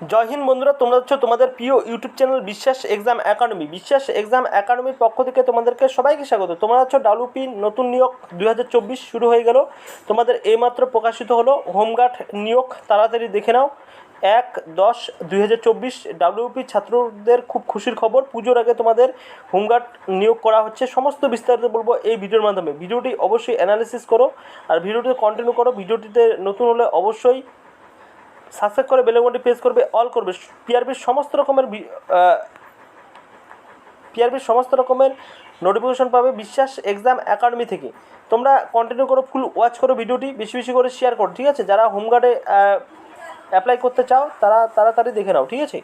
জয় হিন্দ বন্ধুরা, তোমরা হচ্ছে তোমাদের প্রিয় YouTube channel Biswas exam academy. Biswas exam একাডেমির পক্ষ থেকে তোমাদেরকে সবাইকে স্বাগত। তোমরা হচ্ছে ডাব্লিউপি নতুন নিয়োগ দুই হাজার চব্বিশ শুরু হয়ে গেল। তোমাদের এইমাত্র প্রকাশিত হলো হোমগার্ড নিয়োগ। তাড়াতাড়ি দেখে নাও। এক দশ দুই হাজার চব্বিশ ডাব্লিউপি ছাত্রদের খুব খুশির খবর। পুজোর আগে তোমাদের হোমগার্ড নিয়োগ করা হচ্ছে। সমস্ত বিস্তারিত বলব এই ভিডিওর মাধ্যমে। ভিডিওটি অবশ্যই অ্যানালিসিস করো। আর ভিডিওটি কন্টিনিউ করো। ভিডিওটিতে নতুন হলে অবশ্যই সাবস্ক্রাইব করে বেলেগনটি প্রেস করবে অল করবে। পিআরবির সমস্ত রকমের পিআরবির সমস্ত রকমের নোটিফিকেশন পাবে বিশ্বাস এক্সাম একাডেমি থেকে। তোমরা কন্টিনিউ করো ফুল ওয়াচ করো ভিডিওটি, বেশি বেশি করে শেয়ার করো, ঠিক আছে? যারা হোমগার্ডে অ্যাপ্লাই করতে চাও, তারা তাড়াতাড়ি দেখে নাও, ঠিক আছে?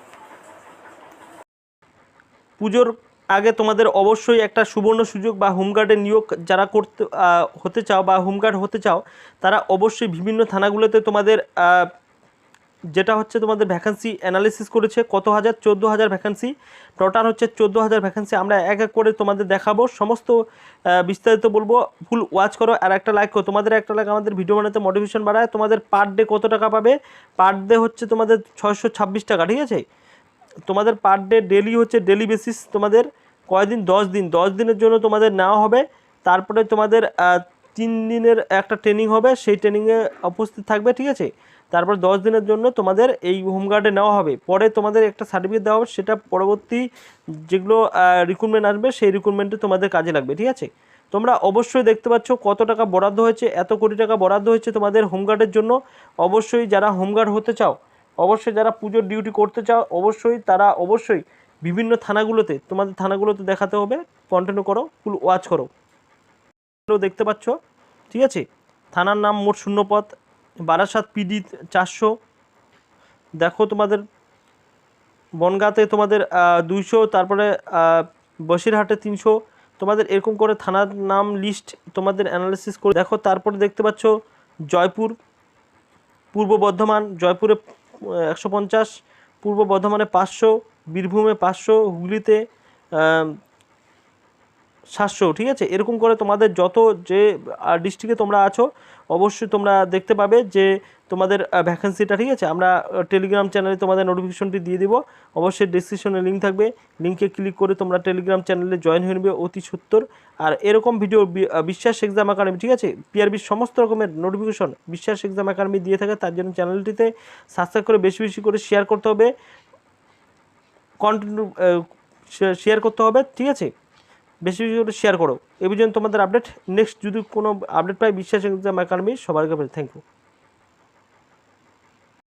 পুজোর আগে তোমাদের অবশ্যই একটা সুবর্ণ সুযোগ বা হোমগার্ডের নিয়োগ যারা করতে হতে চাও বা হোমগার্ড হতে চাও, তারা অবশ্যই বিভিন্ন থানাগুলোতে তোমাদের যেটা হচ্ছে তোমাদের ভ্যাকান্সি অ্যানালিসিস করেছে, কত হাজার? চোদ্দ হাজার ভ্যাকান্সি টোটাল হচ্ছে চোদ্দ হাজার ভ্যাকান্সি আমরা এক এক করে তোমাদের দেখাবো। সমস্ত বিস্তারিত বলব। ফুল ওয়াচ করো আর একটা লাইক করো। তোমাদের একটা লাইক আমাদের ভিডিও বানাতে মোটিভেশন বাড়ায়। তোমাদের পার ডে কত টাকা পাবে? পার ডে হচ্ছে তোমাদের ছয়শো ছাব্বিশ টাকা, ঠিক আছে? তোমাদের পার ডে ডেলি হচ্ছে ডেলি বেসিস তোমাদের কয়দিন? দশ দিন। দশ দিনের জন্য তোমাদের নেওয়া হবে। তারপরে তোমাদের তিন দিনের একটা ট্রেনিং হবে। সেই ট্রেনিংয়ে উপস্থিত থাকবে, ঠিক আছে? তারপর দশ দিনের জন্য তোমাদের এই হোমগার্ডে নেওয়া হবে। পরে তোমাদের একটা সার্টিফিকেট দেওয়া হবে, সেটা পরবর্তী যেগুলো রিক্রুটমেন্ট আসবে, সেই রিক্রুটমেন্টে তোমাদের কাজে লাগবে, ঠিক আছে? তোমরা অবশ্যই দেখতে পাচ্ছ কত টাকা বরাদ্দ হয়েছে, এত কোটি টাকা বরাদ্দ হয়েছে তোমাদের হোমগার্ডের জন্য। অবশ্যই যারা হোমগার্ড হতে চাও, অবশ্যই যারা পুজোর ডিউটি করতে চাও, অবশ্যই তারা অবশ্যই বিভিন্ন থানাগুলোতে, তোমাদের থানাগুলোতে দেখাতে হবে কন্টিনিউ করো ফুল ওয়াচ করো। দেখতে পাচ্ছ, ঠিক আছে? থানার নাম মোট শূন্যপদ বারাসাত পিডি চারশো। দেখো তোমাদের, বনগাঁতে তোমাদের দুইশো, তারপরে বসিরহাটে তিনশো। তোমাদের এরকম করে থানার নাম লিস্ট তোমাদের অ্যানালিসিস করে দেখো। তারপরে দেখতে পাচ্ছ জয়পুর, পূর্ব বর্ধমান, জয়পুরে একশো পঞ্চাশ, পূর্ব বর্ধমানে পাঁচশো, বীরভূমে পাঁচশো, হুগলিতে সাতশো ঠিক আছে? এরকম করে তোমাদের যত যে ডিস্ট্রিক্টে তোমরা আছো, অবশ্যই তোমরা দেখতে পাবে যে, তোমাদের ভ্যাকেন্সিটা ঠিক আছে? আমরা টেলিগ্রাম চ্যানেলে তোমাদের নোটিফিকেশনটি দিয়ে দিব। অবশ্যই ডিসক্রিপশনে লিঙ্ক থাকবে। লিঙ্কে ক্লিক করে তোমরা টেলিগ্রাম চ্যানেলে জয়েন হয়ে নেবে অতি সত্তর। আর এরকম ভিডিও বিশ্বাস এক্সাম একাডেমি ঠিক আছে? পিআরবির সমস্ত রকমের নোটিফিকেশন বিশ্বাস এক্সাম একাডেমি দিয়ে থাকে। তার জন্য চ্যানেলটিতে সাবস্ক্রাইব করে বেশি বেশি করে শেয়ার করতে হবে। কন্টিনিউ শেয়ার করতে হবে, ঠিক আছে? বেশি বেশি করে শেয়ার করো। এই পর্যন্ত তোমাদের আপডেট নেক্সট যদি কোনো আপডেট পাই, বিশ্বাস এক্সাম একাডেমি সবার কাছে থ্যাংক ইউ